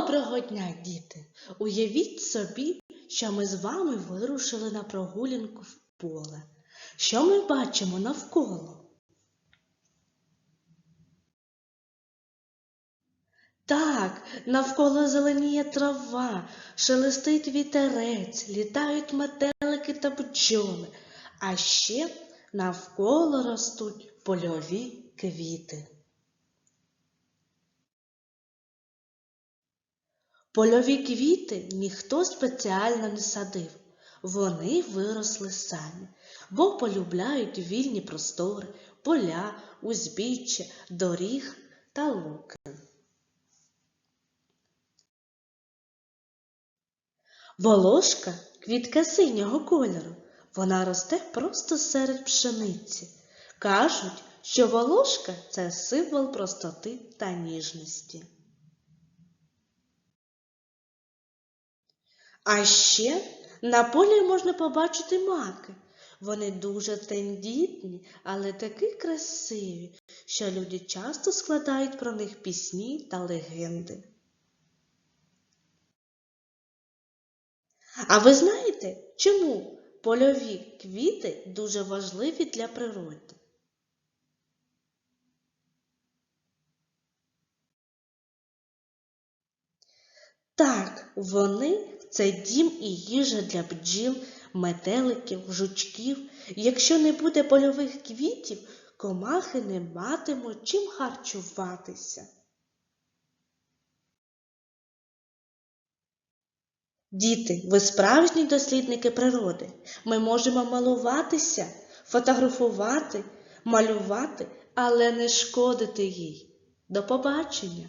Доброго дня, діти! Уявіть собі, що ми з вами вирушили на прогулянку в поле. Що ми бачимо навколо? Так, навколо зеленіє трава, шелестить вітерець, літають метелики та бджоли, а ще навколо ростуть польові квіти. Польові квіти ніхто спеціально не садив. Вони виросли самі, бо полюбляють вільні простори, поля, узбіччя, доріг та луки. Волошка квітка синього кольору. Вона росте просто серед пшениці. Кажуть, що волошка це символ простоти та ніжності. А ще на полі можна побачити маки. Вони дуже тендітні, але такі красиві, що люди часто складають про них пісні та легенди. А ви знаєте, чому польові квіти дуже важливі для природи? Так, вони це дім і їжа для бджіл, метеликів, жучків. Якщо не буде польових квітів, комахи не матимуть чим харчуватися. Діти, ви справжні дослідники природи. Ми можемо малуватися, фотографувати, малювати, але не шкодити їй. До побачення!